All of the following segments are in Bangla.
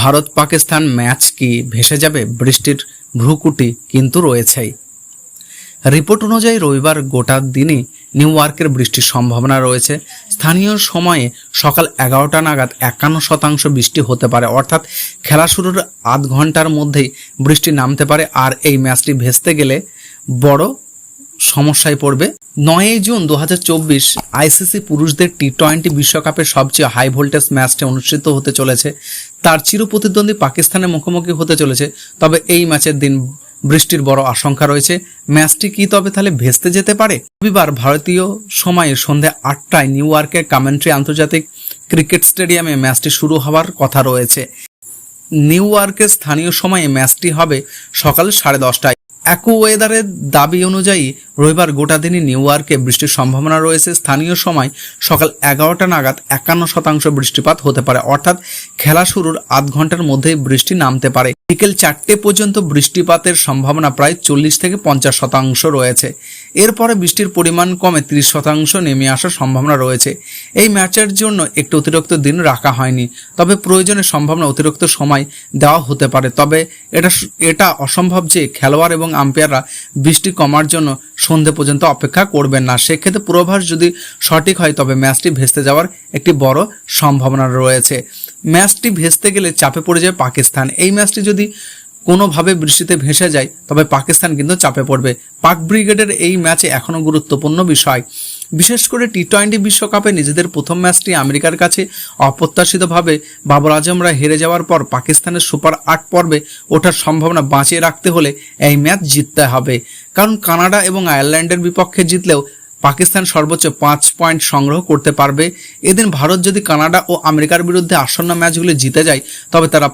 ভারত পাকিস্তান ম্যাচ কি ভেসে যাবে? বৃষ্টির ভ্রুকুটি কিন্তু রয়েছেই। রিপোর্ট অনুযায়ী রবিবার গোটা দিনই নিউ ইয়র্কের বৃষ্টির সম্ভাবনা রয়েছে। স্থানীয় সময়ে সকাল এগারোটা নাগাদ একান্ন শতাংশ বৃষ্টি হতে পারে। অর্থাৎ খেলা শুরুর আধ ঘণ্টার মধ্যেই বৃষ্টি নামতে পারে। আর এই ম্যাচটি ভেস্তে গেলে বড় সমস্যায় পড়বে। নয়ই জুন দু হাজার চব্বিশ আইসিসি পুরুষদের টি টোয়েন্টি বিশ্বকাপের সবচেয়ে হাই ভোল্টেজ ম্যাচটি অনুষ্ঠিত হতে চলেছে। তার চিরপ্রতিদ্বন্দ্বী পাকিস্তানের মুখোমুখি হতে চলেছে। তবে এই ম্যাচের দিন বৃষ্টির বড় আশঙ্কা রয়েছে। ম্যাচটি কি তবে তাহলে ভেস্তে যেতে পারে? রবিবার ভারতীয় সময়ে সন্ধ্যা আটটায় নিউ ইয়র্কের কামেন্ট্রি আন্তর্জাতিক ক্রিকেট স্টেডিয়ামে ম্যাচটি শুরু হওয়ার কথা রয়েছে। নিউ ইয়র্কের স্থানীয় সময়ে ম্যাচটি হবে সকাল সাড়ে দশটায়। একু ওয়েদারের দাবি অনুযায়ী রবিবার গোটা দিনই নিউ ইয়র্কে বৃষ্টির সম্ভাবনা রয়েছে। স্থানীয় সময় সকাল এগারোটা নাগাদ একান্ন শতাংশ বৃষ্টিপাত হতে পারে। অর্থাৎ খেলা শুরুর আধ ঘণ্টার মধ্যেই বৃষ্টি নামতে পারে। বিকেল চারটে পর্যন্ত বৃষ্টিপাতের সম্ভাবনা প্রায় চল্লিশ থেকে পঞ্চাশ শতাংশ রয়েছে। এরপরে বৃষ্টির পরিমাণ কমে ত্রিশ শতাংশ নেমে আসার সম্ভাবনা রয়েছে। এই ম্যাচের জন্য একটু অতিরিক্ত দিন রাখা হয়নি, তবে প্রয়োজনে সম্ভাবনা অতিরিক্ত সময় দেওয়া হতে পারে। তবে এটা এটা অসম্ভব যে খেলোয়াড় এবং আম্পায়াররা বৃষ্টি কমার জন্য সন্ধে পর্যন্ত অপেক্ষা করবেন না। সেক্ষেত্রে পূর্বাভাস যদি সঠিক হয়, তবে ম্যাচটি ভেস্তে যাওয়ার একটি বড় সম্ভাবনা রয়েছে। ম্যাচটি ভেস্তে গেলে চাপে পড়ে যায় পাকিস্তান। এই ম্যাচটি যদি কোনোভাবে বৃষ্টিতে ভেসে যায়, তবে পাকিস্তান কিন্তু চাপে পড়বে। পাক ব্রিগেডের এই ম্যাচে এখনও গুরুত্বপূর্ণ বিষয়। বিশেষ করে টি টোয়েন্টি বিশ্বকাপে নিজেদের প্রথম ম্যাচটি আমেরিকার কাছে অপ্রত্যাশিতভাবে বাবর আজমরা হেরে যাওয়ার পর পাকিস্তানের সুপার আট পর্বে ওঠার সম্ভাবনা বাঁচিয়ে রাখতে হলে এই ম্যাচ জিততে হবে। কারণ কানাডা এবং আয়ারল্যান্ডের বিপক্ষে জিতলেও পাকিস্তান সর্বোচ্চ পাঁচ পয়েন্ট সংগ্রহ করতে পারবে। এদিন ভারত যদি কানাডা ও আমেরিকার বিরুদ্ধে আসন্ন ম্যাচগুলি জিতে যায়, তবে তারা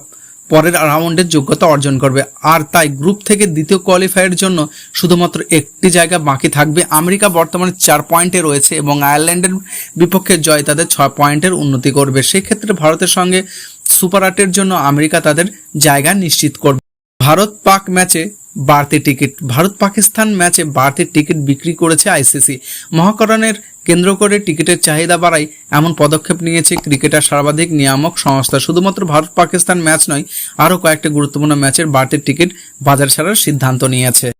পরের রাউন্ডের যোগ্যতা অর্জন করবে। আর তাই গ্রুপ থেকে দ্বিতীয় কোয়ালিফায়ারের জন্য শুধুমাত্র একটি জায়গা বাকি থাকবে। আমেরিকা বর্তমানে চার পয়েন্টে রয়েছে এবং আয়ারল্যান্ডের বিপক্ষে জয় তাদের ছয় পয়েন্টের উন্নতি করবে। সেক্ষেত্রে ভারতের সঙ্গে সুপার আটের জন্য আমেরিকা তাদের জায়গা নিশ্চিত করবে। ভারত পাক ম্যাচে বাড়তি টিকিট ভারত পাকিস্তান ম্যাচে বাড়তি টিকিট বিক্রি করেছে আইসিসি। মহাকরণের কেন্দ্র করে টিকিটের চাহিদা বাড়ায় এমন পদক্ষেপ নিয়েছে ক্রিকেটার সর্বাধিক নিয়ামক সংস্থা। শুধুমাত্র ভারত পাকিস্তান ম্যাচ নয়, আরও কয়েকটি গুরুত্বপূর্ণ ম্যাচের বাড়তি টিকিট বাজার ছাড়ার সিদ্ধান্ত নিয়েছে।